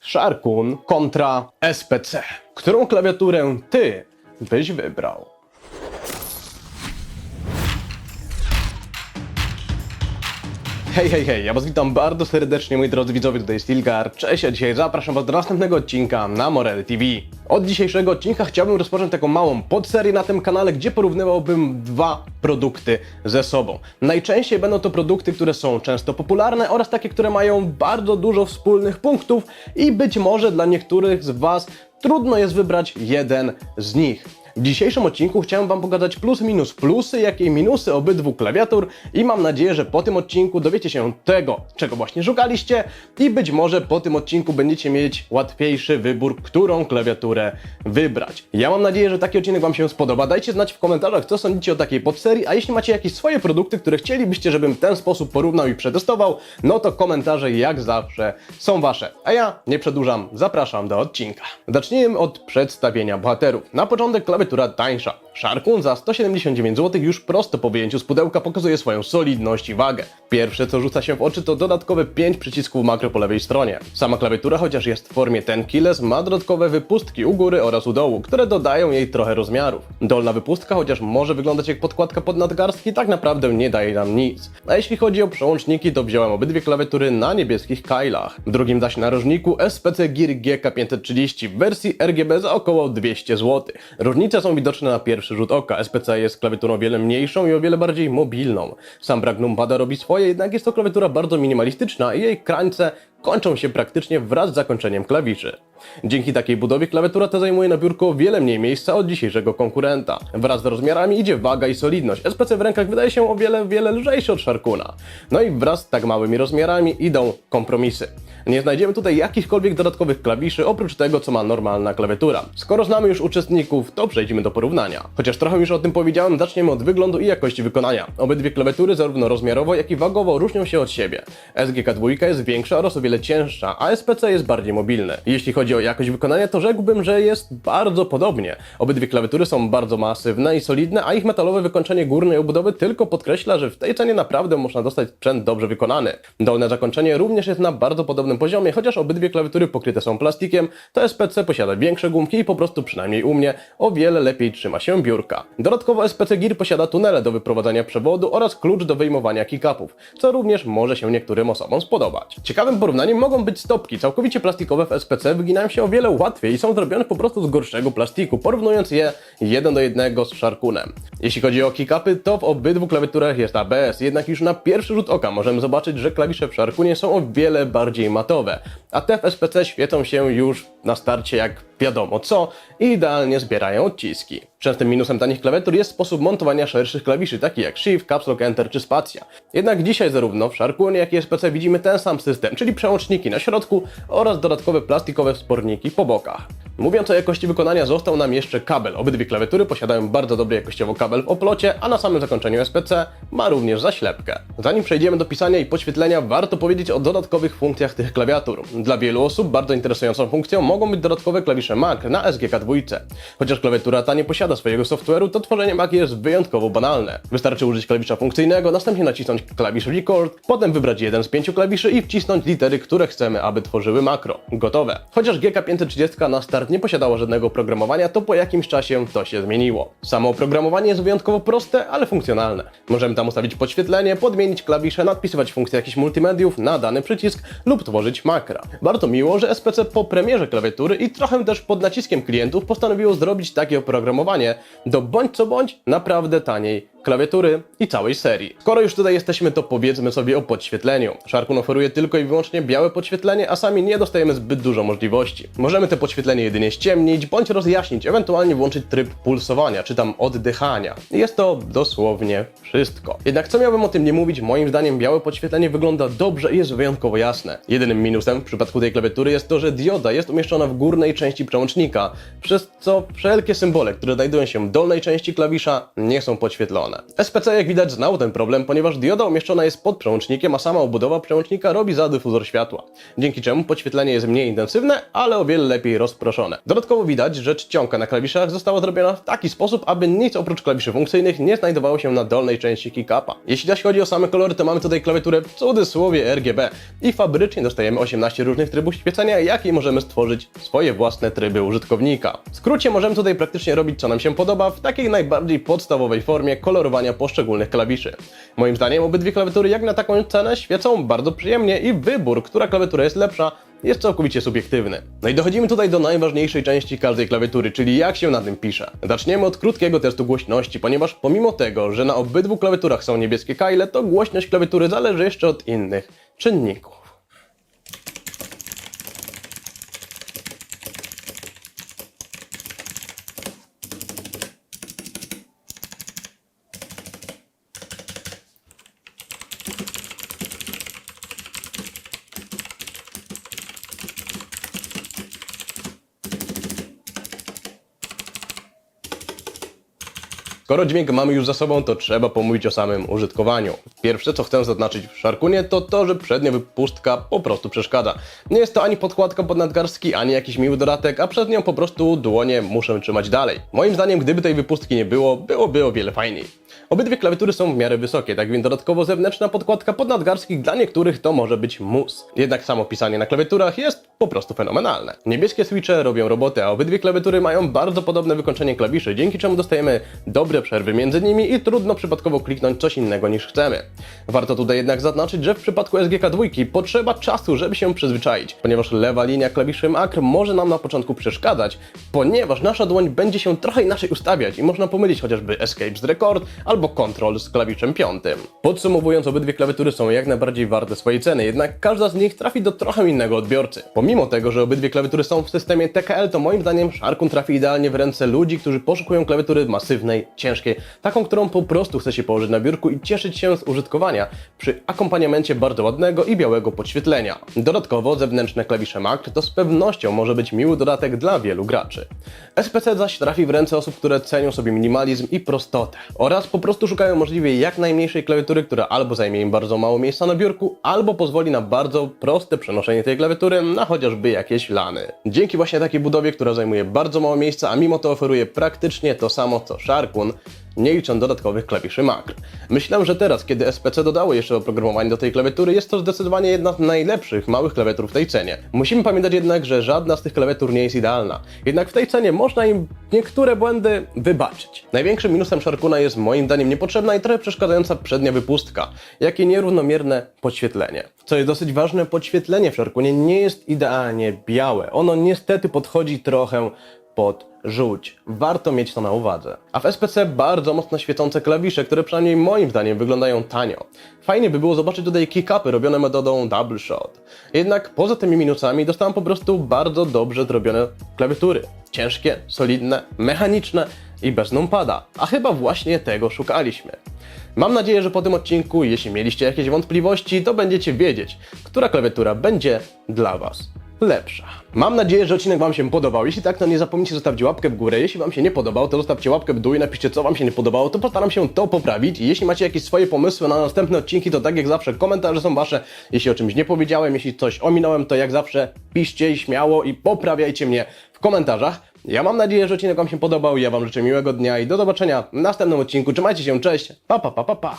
Sharkun kontra SPC. Którą klawiaturę ty byś wybrał? Hej, hej, hej, ja was witam bardzo serdecznie, moi drodzy widzowie, tutaj jest Ilgar. Cześć, a dzisiaj zapraszam was do następnego odcinka na Morel TV. Od dzisiejszego odcinka chciałbym rozpocząć taką małą podserię na tym kanale, gdzie porównywałbym dwa produkty ze sobą. Najczęściej będą to produkty, które są często popularne oraz takie, które mają bardzo dużo wspólnych punktów i być może dla niektórych z was trudno jest wybrać jeden z nich. W dzisiejszym odcinku chciałem Wam pokazać plus minus plusy, jak i minusy obydwu klawiatur i mam nadzieję, że po tym odcinku dowiecie się tego, czego właśnie szukaliście i być może po tym odcinku będziecie mieć łatwiejszy wybór, którą klawiaturę wybrać. Ja mam nadzieję, że taki odcinek Wam się spodoba. Dajcie znać w komentarzach, co sądzicie o takiej podserii, a jeśli macie jakieś swoje produkty, które chcielibyście, żebym w ten sposób porównał i przetestował, no to komentarze jak zawsze są Wasze. A ja nie przedłużam, zapraszam do odcinka. Zacznijmy od przedstawienia bohaterów. Na początek klawiatura durante 单上。Sharkun za 179 zł już prosto po wyjęciu z pudełka pokazuje swoją solidność i wagę. Pierwsze co rzuca się w oczy to dodatkowe 5 przycisków makro po lewej stronie. Sama klawiatura, chociaż jest w formie ten keyless, ma dodatkowe wypustki u góry oraz u dołu, które dodają jej trochę rozmiarów. Dolna wypustka, chociaż może wyglądać jak podkładka pod nadgarstki, tak naprawdę nie daje nam nic. A jeśli chodzi o przełączniki, to wziąłem obydwie klawiatury na niebieskich kailach. W drugim zaś narożniku SPC Gear GK530 w wersji RGB za około 200 zł. Różnice są widoczne na pierwszy rzut oka. SPC jest klawiaturą o wiele mniejszą i o wiele bardziej mobilną. Sam brak numpada robi swoje, jednak jest to klawiatura bardzo minimalistyczna i jej krańce kończą się praktycznie wraz z zakończeniem klawiszy. Dzięki takiej budowie klawiatura ta zajmuje na biurku o wiele mniej miejsca od dzisiejszego konkurenta. Wraz z rozmiarami idzie waga i solidność. SPC w rękach wydaje się o wiele, wiele lżejszy od Sharkuna. No i wraz z tak małymi rozmiarami idą kompromisy. Nie znajdziemy tutaj jakichkolwiek dodatkowych klawiszy oprócz tego, co ma normalna klawiatura. Skoro znamy już uczestników, to przejdźmy do porównania. Chociaż trochę już o tym powiedziałem, zaczniemy od wyglądu i jakości wykonania. Obydwie klawiatury zarówno rozmiarowo, jak i wagowo różnią się od siebie. SGK2 jest większa oraz o wiele cięższa, a SPC jest bardziej mobilny. Jeśli chodzi o jakość wykonania, to rzekłbym, że jest bardzo podobnie. Obydwie klawiatury są bardzo masywne i solidne, a ich metalowe wykończenie górnej obudowy tylko podkreśla, że w tej cenie naprawdę można dostać sprzęt dobrze wykonany. Dolne zakończenie również jest na bardzo podobnym poziomie, chociaż obydwie klawiatury pokryte są plastikiem, to SPC posiada większe gumki i po prostu przynajmniej u mnie o wiele lepiej trzyma się biurka. Dodatkowo SPC Gear posiada tunele do wyprowadzania przewodu oraz klucz do wyjmowania kickupów, co również może się niektórym osobom spodobać. Ciekawym porównaniem mogą być stopki. Całkowicie plastikowe w SPC wyginają się o wiele łatwiej i są zrobione po prostu z gorszego plastiku, porównując je jeden do jednego z Sharkunem. Jeśli chodzi o kickupy, to w obydwu klawiaturach jest ABS, jednak już na pierwszy rzut oka możemy zobaczyć, że klawisze w Sharkunie są o wiele bardziej matowe, a te w SPC świecą się już na starcie jak wiadomo co i idealnie zbierają odciski. Częstym minusem tanich klawiatur jest sposób montowania szerszych klawiszy, takich jak Shift, Caps Lock, Enter czy Spacja. Jednak dzisiaj zarówno w Sharkunie, jak i SPC widzimy ten sam system, czyli przełączniki na środku oraz dodatkowe plastikowe wsporniki po bokach. Mówiąc o jakości wykonania, został nam jeszcze kabel. Obydwie klawiatury posiadają bardzo dobry jakościowo kabel w oplocie, a na samym zakończeniu SPC ma również zaślepkę. Zanim przejdziemy do pisania i podświetlenia, warto powiedzieć o dodatkowych funkcjach tych klawiatur. Dla wielu osób bardzo interesującą funkcją mogą być dodatkowe klawisze Mac na SGK2. Chociaż klawiatura ta nie posiada swojego software'u, to tworzenie Mac jest wyjątkowo banalne. Wystarczy użyć klawisza funkcyjnego, następnie nacisnąć klawisz Record, potem wybrać jeden z pięciu klawiszy i wcisnąć litery, które chcemy, aby tworzyły makro. Gotowe. Chociaż GK530 na start nie posiadała żadnego oprogramowania, to po jakimś czasie to się zmieniło. Samo oprogramowanie jest wyjątkowo proste, ale funkcjonalne. Możemy tam ustawić podświetlenie, podmienić klawisze, nadpisywać funkcje jakichś multimediów na dany przycisk lub tworzyć makra. Bardzo miło, że SPC po premierze klawiatury i trochę też pod naciskiem klientów postanowiło zrobić takie oprogramowanie do bądź co bądź naprawdę taniej klawiatury i całej serii. Skoro już tutaj jesteśmy, to powiedzmy sobie o podświetleniu. Sharkun oferuje tylko i wyłącznie białe podświetlenie, a sami nie dostajemy zbyt dużo możliwości. Możemy te podświetlenie jedynie ściemnić, bądź rozjaśnić, ewentualnie włączyć tryb pulsowania, czy tam oddychania. Jest to dosłownie wszystko. Jednak co miałbym o tym nie mówić, moim zdaniem białe podświetlenie wygląda dobrze i jest wyjątkowo jasne. Jedynym minusem w przypadku tej klawiatury jest to, że dioda jest umieszczona w górnej części przełącznika, przez co wszelkie symbole, które znajdują się w dolnej części klawisza nie są podświetlone. SPC jak widać znał ten problem, ponieważ dioda umieszczona jest pod przełącznikiem, a sama obudowa przełącznika robi za dyfuzor światła, dzięki czemu podświetlenie jest mniej intensywne, ale o wiele lepiej rozproszone. Dodatkowo widać, że czcionka na klawiszach została zrobiona w taki sposób, aby nic oprócz klawiszy funkcyjnych nie znajdowało się na dolnej części keycapa. Jeśli zaś chodzi o same kolory, to mamy tutaj klawiaturę w cudzysłowie RGB i fabrycznie dostajemy 18 różnych trybów świecenia, jakiej możemy stworzyć swoje własne tryby użytkownika. W skrócie możemy tutaj praktycznie robić co nam się podoba w takiej najbardziej podstawowej formie kolorowania poszczególnych klawiszy. Moim zdaniem obydwie klawiatury jak na taką cenę świecą bardzo przyjemnie i wybór, która klawiatura jest lepsza, jest całkowicie subiektywny. No i dochodzimy tutaj do najważniejszej części każdej klawiatury, czyli jak się na tym pisze. Zaczniemy od krótkiego testu głośności, ponieważ pomimo tego, że na obydwu klawiaturach są niebieskie kajle, to głośność klawiatury zależy jeszcze od innych czynników. Skoro dźwięk mamy już za sobą, to trzeba pomówić o samym użytkowaniu. Pierwsze, co chcę zaznaczyć w Sharkunie, to to, że przednia wypustka po prostu przeszkadza. Nie jest to ani podkładka pod nadgarstki, ani jakiś miły dodatek, a przed nią po prostu dłonie muszę trzymać dalej. Moim zdaniem, gdyby tej wypustki nie było, byłoby o wiele fajniej. Obydwie klawiatury są w miarę wysokie, tak więc dodatkowo zewnętrzna podkładka pod nadgarstkich dla niektórych to może być mus. Jednak samo pisanie na klawiaturach jest po prostu fenomenalne. Niebieskie switche robią robotę, a obydwie klawiatury mają bardzo podobne wykończenie klawiszy, dzięki czemu dostajemy dobre przerwy między nimi i trudno przypadkowo kliknąć coś innego niż chcemy. Warto tutaj jednak zaznaczyć, że w przypadku SGK2 potrzeba czasu, żeby się przyzwyczaić, ponieważ lewa linia klawiszy makr może nam na początku przeszkadzać, ponieważ nasza dłoń będzie się trochę inaczej ustawiać i można pomylić chociażby Escape z rekord albo Control z klawiszem piątym. Podsumowując, obydwie klawiatury są jak najbardziej warte swojej ceny, jednak każda z nich trafi do trochę innego odbiorcy. Pomimo tego, że obydwie klawiatury są w systemie TKL, to moim zdaniem Sharkun trafi idealnie w ręce ludzi, którzy poszukują klawiatury masywnej, ciężkiej, taką, którą po prostu chce się położyć na biurku i cieszyć się z użytkowania przy akompaniamencie bardzo ładnego i białego podświetlenia. Dodatkowo zewnętrzne klawisze makr to z pewnością może być miły dodatek dla wielu graczy. SPC zaś trafi w ręce osób, które cenią sobie minimalizm i prostotę oraz po prostu szukają możliwie jak najmniejszej klawiatury, która albo zajmie im bardzo mało miejsca na biurku, albo pozwoli na bardzo proste przenoszenie tej klawiatury na chociażby jakieś lany. Dzięki właśnie takiej budowie, która zajmuje bardzo mało miejsca, a mimo to oferuje praktycznie to samo co Sharkun, nie licząc dodatkowych klawiszy makr. Myślę, że teraz, kiedy SPC dodało jeszcze oprogramowanie do tej klawiatury, jest to zdecydowanie jedna z najlepszych małych klawiatur w tej cenie. Musimy pamiętać jednak, że żadna z tych klawiatur nie jest idealna. Jednak w tej cenie można im niektóre błędy wybaczyć. Największym minusem Sharkuna jest moim zdaniem niepotrzebna i trochę przeszkadzająca przednia wypustka, jak i nierównomierne podświetlenie. Co jest dosyć ważne, podświetlenie w Sharkunie nie jest idealnie białe. Ono niestety podchodzi trochę pod żółć. Warto mieć to na uwadze. A w SPC bardzo mocno świecące klawisze, które przynajmniej moim zdaniem wyglądają tanio. Fajnie by było zobaczyć tutaj kick-upy robione metodą double shot. Jednak poza tymi minusami dostałem po prostu bardzo dobrze zrobione klawiatury. Ciężkie, solidne, mechaniczne i bez numpada. A chyba właśnie tego szukaliśmy. Mam nadzieję, że po tym odcinku, jeśli mieliście jakieś wątpliwości, to będziecie wiedzieć, która klawiatura będzie dla Was lepsza. Mam nadzieję, że odcinek Wam się podobał. Jeśli tak, to nie zapomnijcie zostawić łapkę w górę. Jeśli Wam się nie podobał, to zostawcie łapkę w dół i napiszcie, co Wam się nie podobało, to postaram się to poprawić. Jeśli macie jakieś swoje pomysły na następne odcinki, to tak jak zawsze komentarze są Wasze. Jeśli o czymś nie powiedziałem, jeśli coś ominąłem, to jak zawsze piszcie śmiało i poprawiajcie mnie w komentarzach. Ja mam nadzieję, że odcinek Wam się podobał. Ja Wam życzę miłego dnia i do zobaczenia w następnym odcinku. Trzymajcie się, cześć. Pa, pa, pa, pa, pa.